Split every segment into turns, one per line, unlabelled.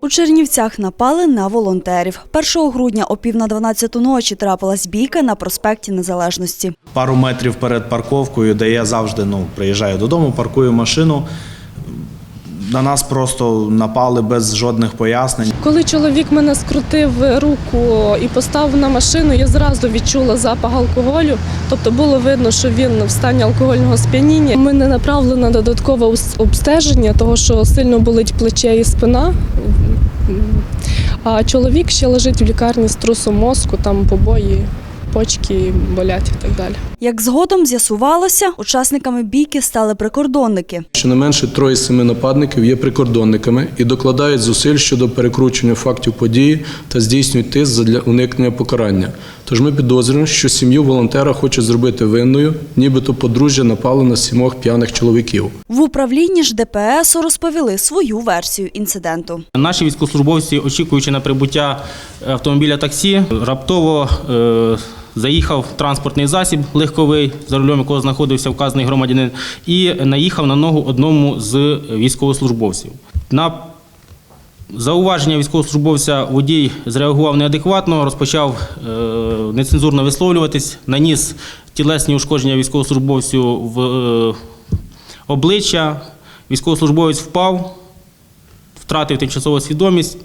У Чернівцях напали на волонтерів. 1 грудня о пів на 12 ночі трапилась бійка на проспекті Незалежності.
пару метрів перед парковкою, де я завжди ну, приїжджаю додому, паркую машину. На нас просто напали без жодних пояснень.
Коли чоловік мене скрутив руку і поставив на машину, я зразу відчула запах алкоголю. Тобто було видно, що він в стані алкогольного сп'яніння. Мене направили на додаткове обстеження, того що сильно болить плече і спина. А чоловік ще лежить в лікарні з трусом мозку, там побої, почки болять і так далі.
Як згодом з'ясувалося, учасниками бійки стали прикордонники.
Щонайменше троє семи нападників є прикордонниками і докладають зусиль щодо перекручення фактів події та здійснюють тиск для уникнення покарання. Тож ми підозрюємо, що сім'ю волонтера хочуть зробити винною, нібито подружжя напало на сімох п'яних чоловіків.
В управлінні ж ДПС розповіли свою версію інциденту.
Наші військовослужбовці, очікуючи на прибуття автомобіля таксі, раптово е, заїхав транспортний засіб легковий, за рулем якого знаходився вказаний громадянин, і наїхав на ногу одному з військовослужбовців. На зауваження військовослужбовця водій зреагував неадекватно, розпочав е, нецензурно висловлюватись, наніс тілесні ушкодження військовослужбовцю в е, обличчя. Військовослужбовець впав, втратив тимчасову свідомість,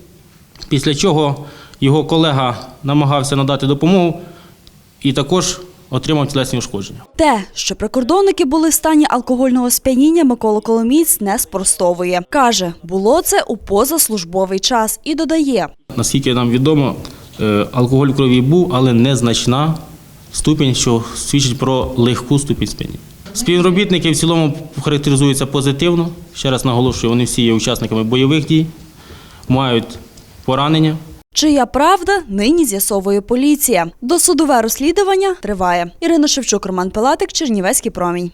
після чого його колега намагався надати допомогу і також отримав тілесні ушкодження.
Те, що прикордонники були в стані алкогольного сп'яніння, Микола Коломієць не спростовує. Каже, було це у позаслужбовий час і додає.
Наскільки нам відомо, е, алкоголь в крові був, але незначна ступінь, що свідчить про легку ступінь сп'яніння. Співробітники в цілому характеризуються позитивно. Ще раз наголошую, вони всі є учасниками бойових дій, мають поранення.
Чия правда нині з'ясовує поліція. Досудове розслідування триває. Ірина Шевчук, Роман Пилатик, Чернівецький промінь.